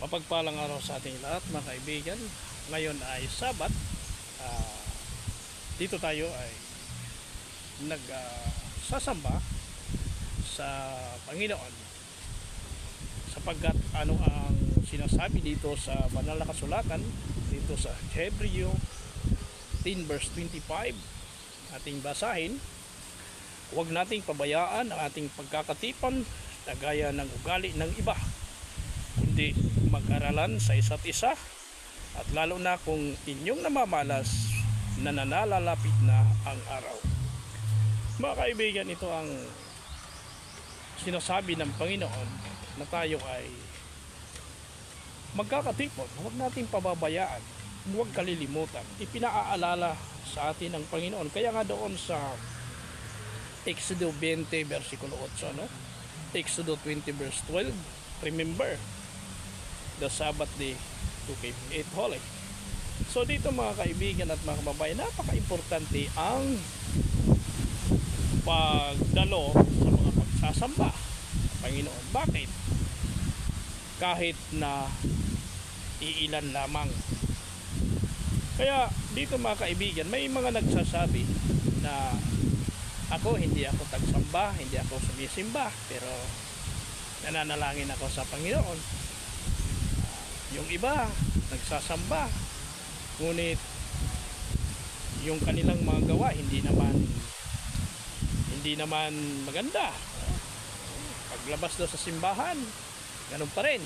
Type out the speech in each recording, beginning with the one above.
Mapagpalang araw sa ating lahat mga kaibigan. Ngayon ay Sabat. Ah, dito tayo ay nagsasamba sa Panginoon sapagkat ano ang sinasabi dito sa banal na kasulatan dito sa Hebreo 10 verse 25 ating basahin huwag nating pabayaan ang ating pagkakatipan na gaya ng ugali ng iba kundi mag-aralan sa isa't isa at lalo na kung inyong namamalas na nanalalapit na ang araw. Mga kaibigan, ito ang sinasabi ng Panginoon na tayo ay magkakatipon. Huwag natin pababayaan. Huwag kalilimutan. Ipinaaalala sa atin ng Panginoon. Kaya nga doon sa Exodo 20 versikulo 8, no? Exodo 20 verse 12, remember the Sabbath day to keep it holy. So dito mga kaibigan at mga kababayan, napaka-importante ang pagdalo sa mga pagsasamba sa Panginoon. Bakit? Kahit na iilan lamang. Kaya dito mga kaibigan, may mga nagsasabi na ako hindi ako tagsamba, hindi ako sumisimba, pero nananalangin ako sa Panginoon. Yung iba, nagsasamba, ngunit yung kanilang mga gawa hindi naman hindi naman maganda. Paglabas daw sa simbahan, ganun pa rin.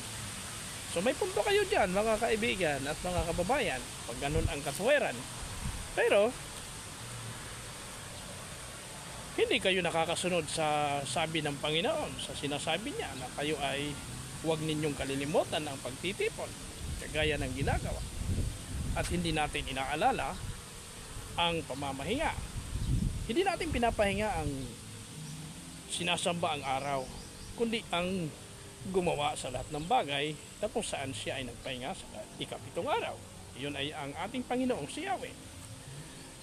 So may punto kayo dyan mga kaibigan at mga kababayan pag ganun ang katwiran. Pero hindi kayo nakakasunod sa sabi ng Panginoon sa sinasabi niya na kayo ay huwag ninyong kalilimutan ang pagtitipon kagaya ng ginagawa. At hindi natin inaalala ang pamamahinga. Hindi natin pinapahinga ang sinasamba ang araw kundi ang gumawa sa lahat ng bagay na kung saan siya ay nagpahinga sa ikapitong araw. Yun ay ang ating Panginoong si Yahweh.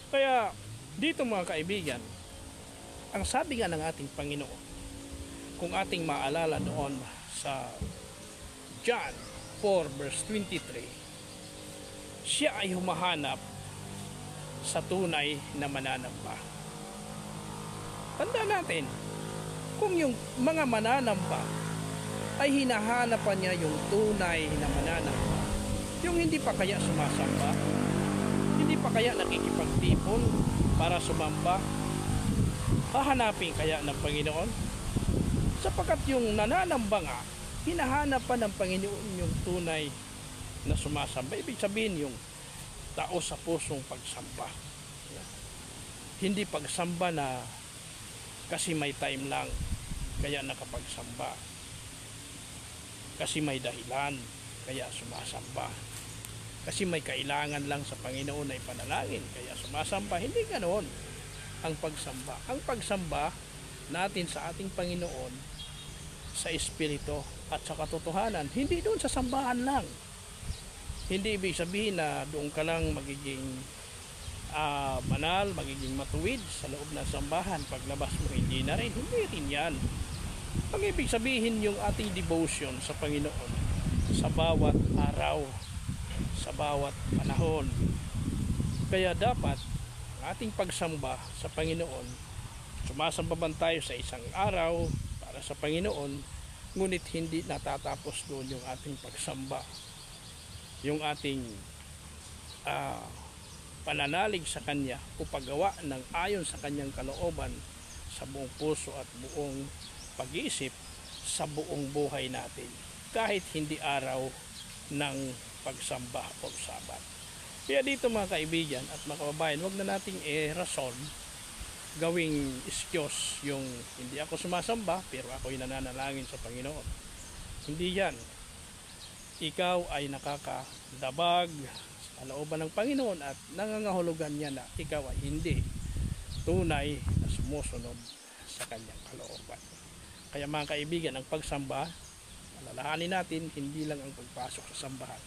Kaya dito mga kaibigan ang sabi nga ng ating Panginoon, kung ating maalala doon sa John 4 verse 23, siya ay humahanap sa tunay na mananamba. Tanda natin, kung yung mga mananamba ay hinahanapan niya yung tunay na mananamba, yung hindi pa kaya sumasamba, hindi pa kaya nakikipagtipon para sumamba, hahanapin kaya ng Panginoon? Sapagkat yung nananamba nga, hinahanap pa ng Panginoon yung tunay na sumasamba. Ibig sabihin yung tao sa pusong pagsamba. Hindi pagsamba na kasi may time lang, kaya nakapagsamba. Kasi may dahilan, kaya sumasamba. Kasi may kailangan lang sa Panginoon na ipanalangin, kaya sumasamba. Hindi ganoon ang pagsamba. Ang pagsamba natin sa ating Panginoon sa Espiritu at sa katotohanan, hindi doon sa sambahan lang. Hindi ibig sabihin na doon ka lang magiging ah, banal, magiging matuwid sa loob ng sambahan. Paglabas mo, hindi na rin. Hindi rin yan. Ang ibig sabihin yung ating devotion sa Panginoon sa bawat araw, sa bawat panahon. Kaya dapat ang ating pagsamba sa Panginoon, sumasamba man tayo sa isang araw para sa Panginoon, ngunit hindi natatapos doon yung ating pagsamba. Yung ating ah, pananalig sa Kanya o paggawa ng ayon sa Kanyang kalooban sa buong puso at buong pag-iisip sa buong buhay natin kahit hindi araw ng pagsamba o sabat. Kaya dito mga kaibigan at mga kababayan, huwag na nating i-rason gawing iskiyos yung hindi ako sumasamba pero ako'y nananalangin sa Panginoon. Hindi yan. Ikaw ay nakakadabag sa looban ng Panginoon at nangangahulugan niya na ikaw ay hindi tunay na sumusunod sa kanyang kalooban. Kaya mga kaibigan, ang pagsamba, alalahanin natin hindi lang ang pagpasok sa sambahan,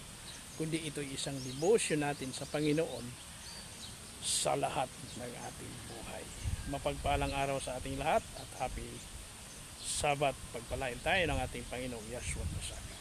kundi ito isang devotion natin sa Panginoon sa lahat ng ating buhay. Mapagpalang araw sa ating lahat at happy Sabat pagpalain tayo ng ating Panginoong Yeshua Mashiach.